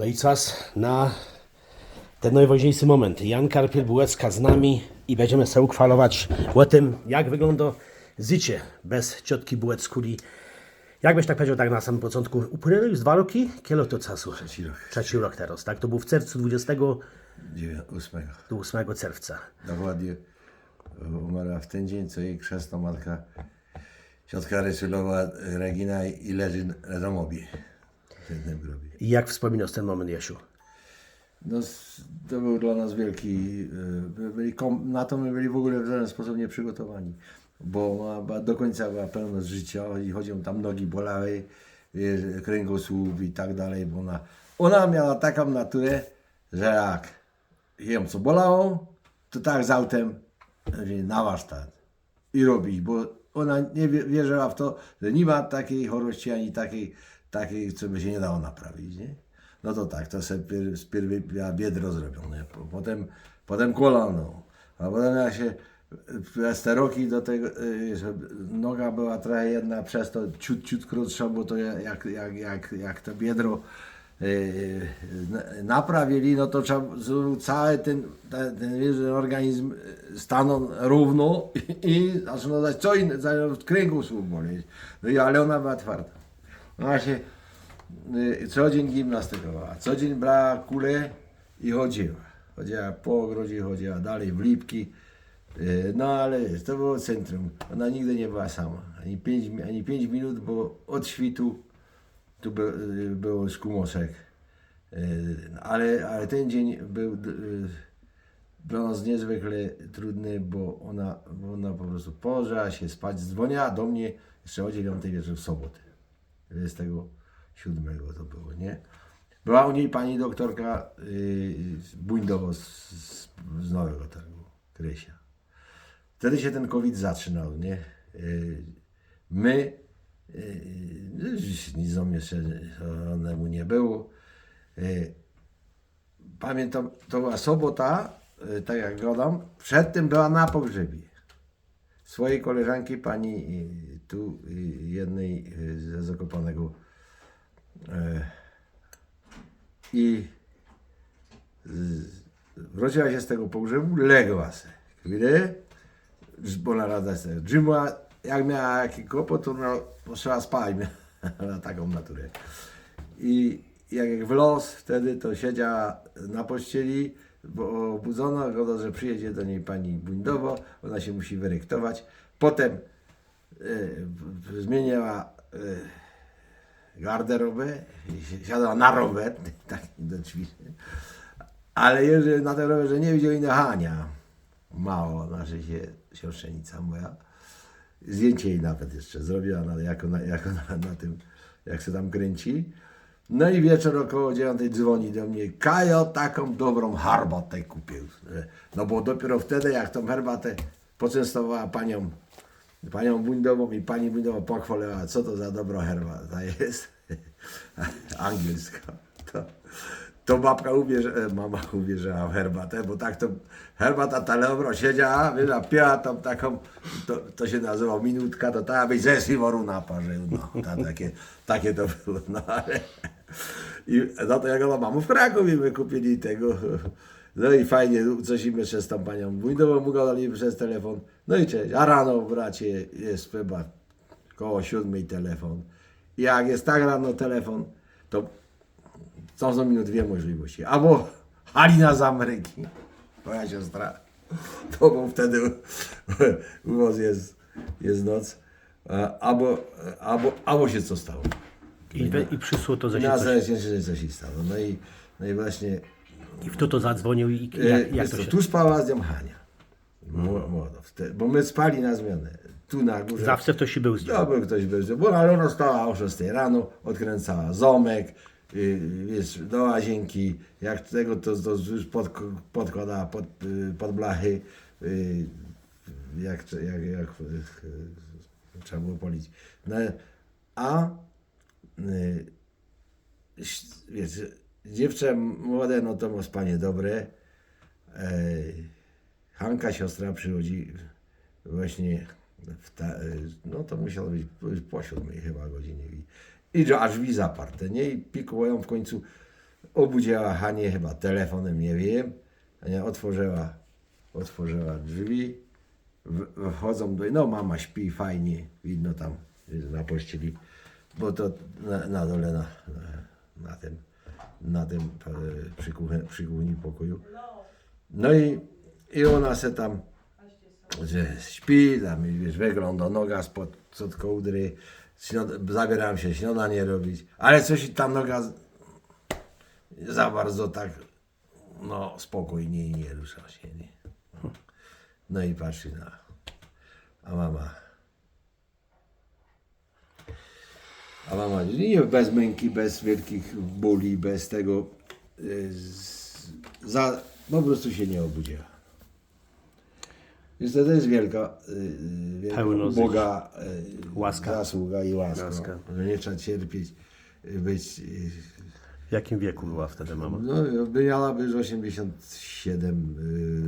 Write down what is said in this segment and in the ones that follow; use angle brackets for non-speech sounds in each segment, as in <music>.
No i czas na ten najważniejszy moment. Jan Karpiel Bułecka z nami i będziemy sobie uchwalować o tym, jak wygląda życie bez ciotki Bułeckuli. Jak byś tak powiedział tak na samym początku, upłynęły już dwa roki? Kielo to czasu? Trzeci rok. Trzeci rok teraz, tak? To był w czerwcu 28 8. czerwca. Dokładnie umarła w ten dzień, co jej krzesna matka, ciotka Rysulowa Regina i leży na grobie. I jak wspominasz ten moment, Jasiu? No, to był dla nas wielki, e, byli kom, na to my byli w ogóle w żaden sposób nieprzygotowani, bo do końca była pełna z życia i chodzią tam nogi bolały, kręgosłup i tak dalej, bo ona, ona miała taką naturę, że jak ją co bolało, to tak z autem na warsztat i robić, bo ona nie wie- wierzyła w to, że nie ma takiej chorości ani takiej, takiej co by się nie dało naprawić, nie? No to tak, to sobie pier, pierw biedro zrobione, po- potem, potem kolano, a potem jak się przez te roki do tego, y, że noga była trochę jedna przez to ciut, ciut krótsza, bo to jak, jak, jak, jak to biedro na- naprawili, no to trzeba żeby cały ten, ten, ten organizm stanął równo i, i zaczynał dać co inne, zaczął kręgosłup boleć. No i ale ona była twarda. Ona się y, co dzień gimnastykowała, co dzień brała kulę i chodziła. Chodziła po ogrodzie, chodziła dalej w lipki. Y, No ale to było centrum. Ona nigdy nie była sama. Ani 5 ani pięć minut, bo od świtu tu by, y, był skumosek. Y, Ale, ale ten dzień był dla nas niezwykle trudny, bo ona, ona po prostu położyła się spać, dzwoniła do mnie jeszcze o 9 wieczór w sobotę. 27 to było, nie? Była u niej pani doktorka yy, z, z, z Nowego Targu, Krysia. Wtedy się ten COVID zaczynał, nie? Yy, my, yy, nic o mnie onemu nie było. Yy, pamiętam, to była sobota, yy, tak jak gadam, przedtem była na pogrzebie swojej koleżanki, pani yy, tu yy, jednej yy, ze Zakopanego yy, i wróciła się z tego pogrzebu, legła se. Chwilę, bo na rada se drzymła, jak miała jakiś kłopot, to ona poszła spać, <laughs> miała taką naturę. I jak, w los, wtedy to siedziała na pościeli, bo obudzona, goda, że przyjedzie do niej pani Buńdowo, ona się musi wyrektować. Potem e, zmieniała e, garderobę, i si- siadała na rower, <laughs> tak do drzwi. Ale jeżeli na tym rowerze nie widział innego Hania, mało, znaczy się siostrzenica moja, zdjęcie jej nawet jeszcze zrobiła, na, jako, na, jako na, na tym, jak się tam kręci. No i wieczór około dziewiątej dzwoni do mnie, Kajo, taką dobrą herbatę kupił. No bo dopiero wtedy, jak tą herbatę poczęstowała panią, panią Bundową i pani Bundowa pochwaliła, co to za dobra herbata jest. <laughs> Angielska. To, to babka uwierzy, e, mama uwierzyła w herbatę, bo tak to herbata ta dobra siedziała, wiesz, a piła tam taką, to, to się nazywa minutka, to ta byś ze Siworu naparzył, no, ta, takie, takie to było, no ale i za to jak ona mamu w Krakowie my kupili tego, no i fajnie, coś im jeszcze z tą panią. Wójtową mu gadali przez telefon, no i cześć, a rano bracie jest chyba koło siódmej telefon, i jak jest tak rano telefon, to są za minut dwie możliwości. Albo Halina z Ameryki, moja siostra, to bo wtedy u was jest, jest noc, albo, albo, albo się co stało. I, i przyszło to, się Na się coś się stało. No i, no i właśnie I kto to zadzwonił i e, jak, jak wiesz to się... tu spała z nią Hania. Mło- Młodo, wtedy, bo my spali na zmianę. Tu na górze. Zawsze ktoś był z nią. To był ktoś bez bo ale ona stała o 6 rano, odkręcała ząmek, yy, wiesz, do łazienki, jak tego to, to już pod, podkładała pod, yy, pod blachy, yy, jak, jak, jak trzeba było polić. No, a wiesz, dziewczę młode, no to ma spanie dobre. Ej, Hanka, siostra, przychodzi właśnie ta, no to musiało być po siódmej chyba godzinie. I, i aż drzwi zaparte, nie? I pikują w końcu obudziła Hanię chyba telefonem, nie wiem. Hania otworzyła, otworzyła drzwi, wchodzą do... No mama śpi fajnie, widno tam na pościeli, bo to na, na dole, na, na, na tym, na tym e, przy, pokoju. No i, i ona se tam że śpi, tam wiesz, wygląda noga spod, spod kołdry, zabieram się śniadanie robić, ale coś tam noga za bardzo tak, no spokojnie nie rusza się, nie. No i patrzy na, a mama, a mama nie bez męki, bez wielkich bóli, bez tego, y, z, za, po prostu się nie obudziła. Więc to jest wielka, y, y, wielka Pełno Boga y, Łaska. zasługa i łaska. Łaska. Że nie trzeba cierpieć, być... W jakim wieku była wtedy mama? No, miała być 87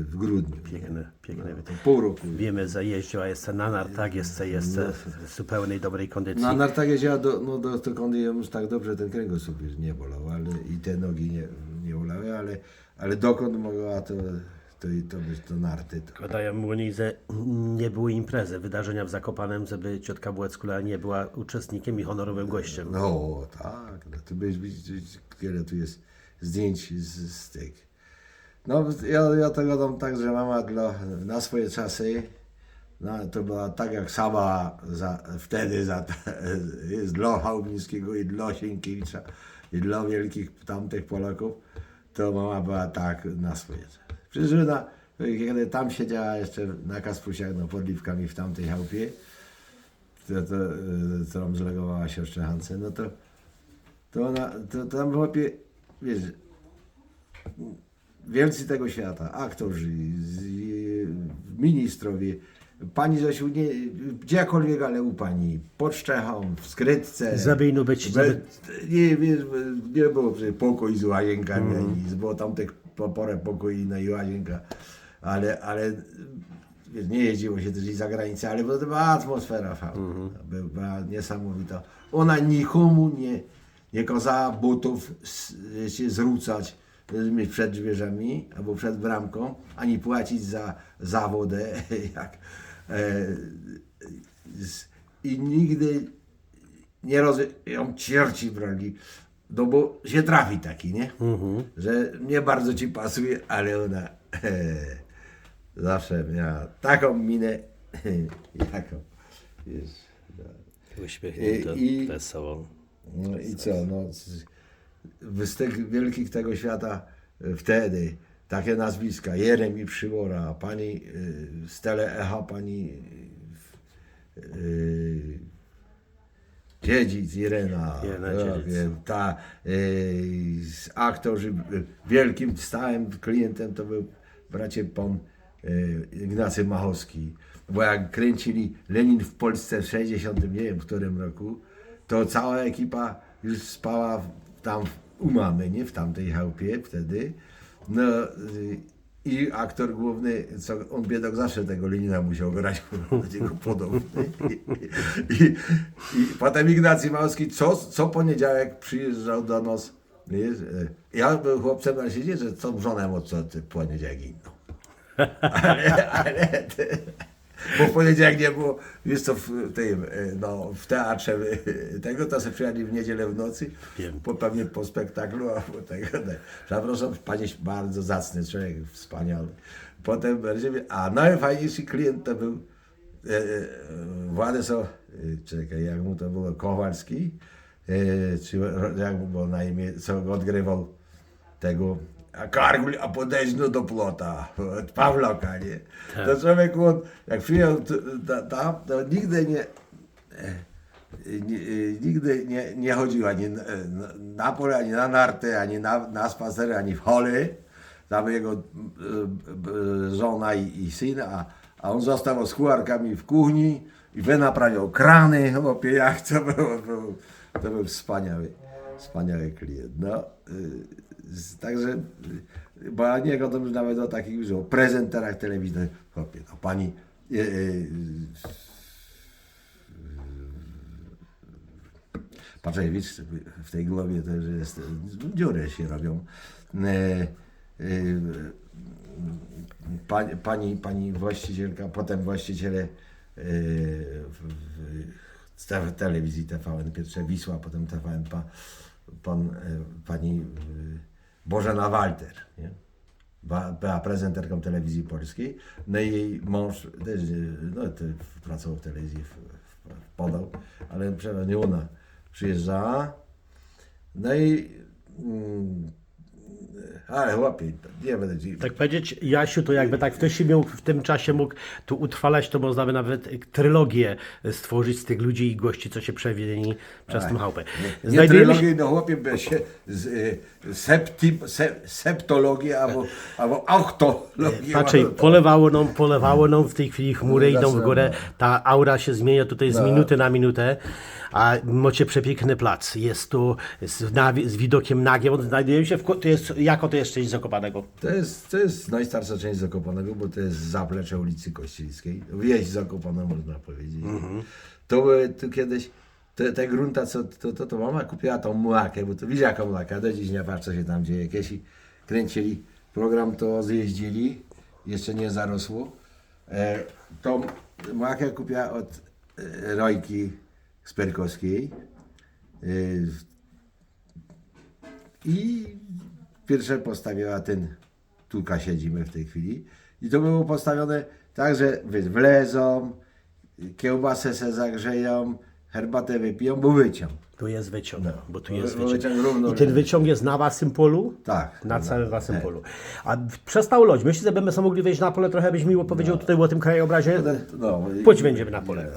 y, w grudniu. Piękne, piękne. To pół roku. Wiemy, że jeździła jeszcze na nartach, jeszcze jest w zupełnej dobrej kondycji. Na nartach jeździła do, no, do, do kądy już tak dobrze ten kręgosłup już nie bolał, ale i te nogi nie, nie bolały, ale, ale dokąd mogła to, to, to być to narty. To. Podaję mu, że nie były imprezy, wydarzenia w Zakopanem, żeby ciotka Bułeckula nie była uczestnikiem i honorowym gościem. No tak, no, tu byś widzieć, ile tu jest zdjęć z, z tych. No ja, ja tego dam tak, że mama dla, na swoje czasy, no, to była tak jak sama za, wtedy za, jest <laughs> dla Chałubińskiego i dla Sienkiewicza i dla wielkich tamtych Polaków, to mama była tak na swoje czasy. Przecież kiedy tam siedziała jeszcze na Kaspusiach, no pod Liwkami w tamtej chałupie, to, to, y, którą zlegowała siostrze Hance, no to, to ona, to, tam w chłopie, wiesz, wielcy tego świata, aktorzy, y, ministrowie, pani Zosiu, nie, gdziekolwiek, ale u pani, pod Szczechą, w Skrytce. Zabijno być, Be, nie, wiesz, nie było pokój z łazienkami, ani nic, było tam tych po porę pokoi no i łazienka, ale, ale wiesz, nie jeździło się też i za granicę, ale to była atmosfera fajna, By- była niesamowita. Ona nikomu nie, nie kazała butów się zrzucać przed drzwiami albo przed bramką, ani płacić za, za wodę, <laughs> jak, e, z- i nigdy nie roz... ją cierci broni, no bo się trafi taki, nie? Że nie bardzo ci pasuje, ale ona zawsze miała taką minę, <laughs> jaką jest. Uśmiechniętą, I- i- wesołą. No i co, no, z- tych wielkich tego świata e, wtedy, takie nazwiska, Jerem i Przywora, pani y, z Tele Echa, pani y, Dziedzic, Irena, Irena ja Dziedzic. wiem, ta, y, aktorzy, y, wielkim, stałym klientem to był bracie Pon y, Ignacy Machowski. Bo jak kręcili Lenin w Polsce w 60, nie wiem w którym roku, to cała ekipa już spała tam u mamy, nie? W tamtej chałupie wtedy. No y, i aktor główny, co on biedok zawsze tego Lenina musiał grać, bo do niego podobny. I, i, I potem Ignacy Małowski co, co poniedziałek przyjeżdżał do nas. E, ja był chłopcem na świecie, że co żonę od co poniedziałek inną. <laughs> Ale, ale bo w poniedziałek nie było, wiesz co, w tym, e, no, w teatrze e, tego, to sobie przyjechali w niedzielę w nocy, Wiem. po, pewnie po spektaklu, a po tego, no, przepraszam, panie bardzo zacny człowiek, wspaniały. Potem, będziemy- a najfajniejszy klient to był e, e, Władysław, e, czekaj, jak mu to było, Kowalski, e, czy jak mu było na imię, co odgrywał tego a podejdź no do plota, od Pawloka, nie? To człowiek, on, jak ta- tam, to nigdy nie, e, nie, e, nigdy nie, nie chodził ani na, pole, ani na narty, ani na, na spacery, ani w hole. Tam jego e, żona i, i syn, a, a on został z kucharkami w kuchni i wynaprawiał krany, chłopie, jak to było, było, to był wspaniały, wspaniały klient. No, y, także, y, bo ja niego to już nawet o takich, że o prezenterach telewizyjnych, chłopie, no pani, y, y, Paczewicz w tej głowie też jest, dziury się robią. Pani, pani, pani właścicielka, potem właściciele e, w, w, telewizji TVN, pierwsze Wisła, potem TVN, pa, pan, e, pani e, Bożena Walter, nie? Była prezenterką telewizji polskiej, no i jej mąż też e, no, pracował w telewizji, podał, ale przynajmniej ona przyjeżdżała, no i mm, ale chłopie, nie będę ci... Tak powiedzieć, Jasiu, to jakby tak ktoś się miał w tym czasie mógł tu utrwalać, to można by nawet trylogię stworzyć z tych ludzi i gości, co się przewinęli przez tą chałupę. Nie Znajdujemy się, trylogię, no chłopie, by się z, y, septi, se, septologię albo, albo ochtologię. Patrzaj, polewało nam, polewało nam w tej chwili chmury, No, idą w górę, no. ta aura się zmienia tutaj z minuty na minutę, a macie przepiękny plac. Jest tu z, na, z widokiem nagiem, znajdujemy się w, ko- to jest, jako to jest część Zakopanego? To jest, to jest najstarsza część Zakopanego, bo to jest zaplecze ulicy Kościelskiej. Wieś Zakopana można powiedzieć. To były tu kiedyś, te, te grunta, co to, to, to mama kupiła tą młakę, bo to widzi jaka młaka, do dziś nie patrz co się tam dzieje. Kiedyś kręcili program, to zjeździli, jeszcze nie zarosło. E, tą młakę kupiła od e, Rojki Sperkowskiej. E, i pierwsze postawiła ten, tuka siedzimy w tej chwili. I to było postawione tak, że wlezą, kiełbasę se zagrzeją, herbatę wypiją, bo wyciąg. Tu jest wyciąg, bo tu jest wyciąg. wyciąg I ten wyciąg jest na waszym polu? Tak. Na No, całym waszym tak. polu. A przestał loć. Myślisz, że będziemy sobie mogli wejść na pole, trochę byś miło powiedział tutaj o tym krajobrazie? No, i- Chodź będziemy na pole.